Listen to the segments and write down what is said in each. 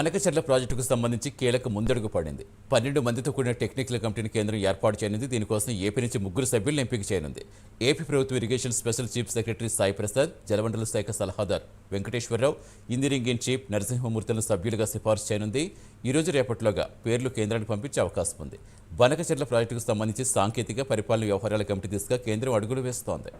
అనకచర్ల ప్రాజెక్టుకు సంబంధించి కీలక ముందడుగు పడింది. పన్నెండు మందితో కూడిన టెక్నికల్ కమిటీని కేంద్రం ఏర్పాటు చేయనుంది. దీనికోసం ఏపీ నుంచి ముగ్గురు సభ్యులను ఎంపిక చేయనుంది. ఏపీ ప్రభుత్వ irrigation special chief secretary Sai Prasad జలవనరుల శాఖ సలహాదారు వెంకటేశ్వరరావు ఇంజనీరింగ్ ఇన్ చీఫ్ నరసింహమూర్తులను సభ్యులుగా సిఫార్సు చేయనుంది. ఈ రోజు రేపట్లోగా పేర్లు కేంద్రానికి పంపించే అవకాశం ఉంది. బనకచర్ల ప్రాజెక్టుకు సంబంధించి సాంకేతిక పరిపాలన వ్యవహారాల కమిటీ దిశగా కేంద్రం అడుగులు వేస్తోంది.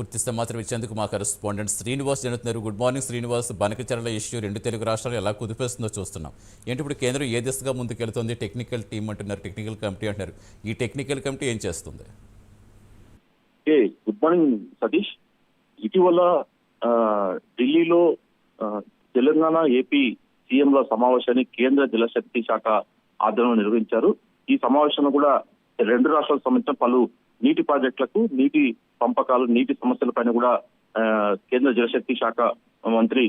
పూర్తి సమాచారం ఇచ్చేందుకు మా correspondent Srinivas జరుగుతున్నారు. Good morning Srinivas. బనకచరల issue రెండు తెలుగు రాష్ట్రాలు ఎలా కుదిపేస్తుందో చూస్తున్నాం. ఏంటి ఇప్పుడు కేంద్రం ఏ దిశగా ముందుకెళ్తుంది? టెక్నికల్ టీం అంటున్నారు టెక్నికల్ కమిటీ అంటున్నారు. ఈ టెక్నికల్ కమిటీ ఏం చేస్తుంది? ఏ గుడ్ మార్నింగ్ సతీష్. ఇటీవల ఢిల్లీలో తెలంగాణ ఏపీ సీఎంల సమావేశాన్ని కేంద్ర జలశక్తి శాఖ ఆధ్వర్యంలో నిర్వహించారు. ఈ సమావేశంలో కూడా రెండు రాష్ట్రాలకు సంబంధించిన పలు నీటి ప్రాజెక్టులకు నీటి పంపకాలు నీటి సమస్యలపైన కూడా ఆ, కేంద్ర జలశక్తి శాఖ మంత్రి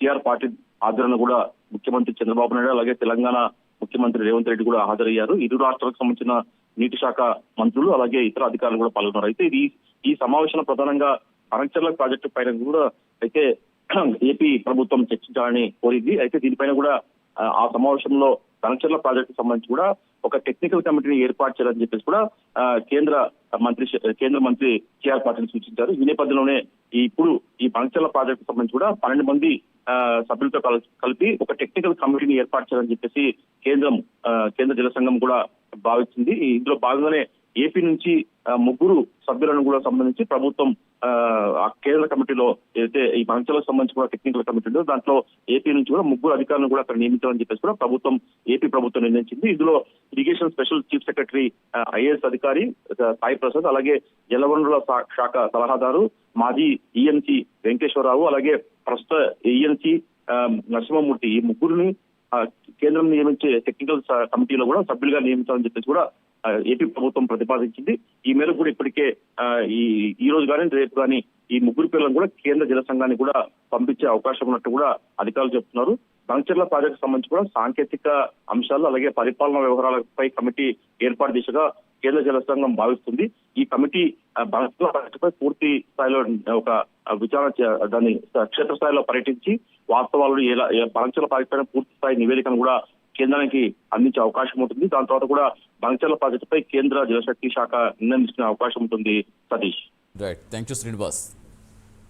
సిఆర్ పాటిల్ ఆధ్వర్యంలో కూడా ముఖ్యమంత్రి చంద్రబాబు నాయుడు అలాగే తెలంగాణ ముఖ్యమంత్రి రేవంత్ రెడ్డి కూడా హాజరయ్యారు. ఇరు రాష్ట్రాలకు సంబంధించిన నీటి శాఖ మంత్రులు అలాగే ఇతర అధికారులు కూడా పాల్గొన్నారు. అయితే ఇది ఈ సమావేశంలో ప్రధానంగా కనెక్చర్ల ప్రాజెక్టు పైన కూడా అయితే ఏపీ ప్రభుత్వం చర్చించాలని కోరింది. అయితే దీనిపైన కూడా ఆ, సమావేశంలో కనెక్చర్ల ప్రాజెక్టు సంబంధించి కూడా ఒక టెక్నికల్ కమిటీని ఏర్పాటు చేయాలని చెప్పేసి కూడా కేంద్ర మంత్రి కేంద్ర మంత్రి కేఆర్ పాటిల్ సూచించారు. ఈ నేపథ్యంలోనే ఇప్పుడు ఈ పంచల ప్రాజెక్టు సంబంధించి కూడా పన్నెండు మంది ఆ, సభ్యులతో కలిపి ఒక టెక్నికల్ కమిటీని ఏర్పాటు చేయాలని చెప్పేసి కేంద్రం ఆ, కేంద్ర జల సంఘం కూడా భావించింది ఇందులో భాగంగానే ఏపీ నుంచి ముగ్గురు సభ్యులను కూడా సంబంధించి ప్రభుత్వం ఆ, కేంద్ర కమిటీలో ఏదైతే ఈ పంచాలకు సంబంధించి కూడా టెక్నికల్ కమిటీ ఉందో దాంట్లో ఏపీ నుంచి కూడా ముగ్గురు అధికారులను కూడా అక్కడ నియమించాలని చెప్పేసి కూడా ప్రభుత్వం ఏపీ ప్రభుత్వం నిర్ణయించింది. ఇందులో irrigation special chief secretary IAS అధికారి సాయి ప్రసాద్ అలాగే జలవనరుల శాఖ సలహాదారు మాజీ ఈఎన్సీ వెంకటేశ్వరరావు అలాగే ప్రస్తుత ఈఎన్సీ నరసింహమూర్తి. ఈ ముగ్గురిని కేంద్రం నియమించే టెక్నికల్ కమిటీలో కూడా సభ్యులుగా నియమించాలని చెప్పేసి కూడా ఏపీ ప్రభుత్వం ప్రతిపాదించింది. ఈ మేరకు కూడా ఇప్పటికే ఈ ఈ రోజు కానీ రేపు కానీ ఈ ముగ్గురు పిల్లలను కూడా కేంద్ర జల సంఘాన్ని కూడా పంపించే అవకాశం ఉన్నట్టు కూడా అధికారులు చెప్తున్నారు. బంచర్ల ప్రాజెక్టు సంబంధించి కూడా సాంకేతిక అంశాలు అలాగే పరిపాలనా వ్యవహారాలపై కమిటీ ఏర్పాటు దిశగా కేంద్ర జల సంఘం భావిస్తుంది. ఈ కమిటీ ఆ, ప్రాజెక్టుపై పూర్తి స్థాయిలో ఒక విచారణ దాన్ని క్షేత్రస్థాయిలో పర్యటించి వాస్తవాలను ఎలా బంచర్ల ప్రాజెక్టు పైన పూర్తి స్థాయి నివేదికను కూడా కేంద్రానికి అందించే అవకాశం ఉంటుంది. దాని తర్వాత కూడా బంచర్ల ప్రాజెక్టుపై కేంద్ర జలశక్తి శాఖ నిర్ణయించిన అవకాశం ఉంటుంది Satish. Right thank you Srinivas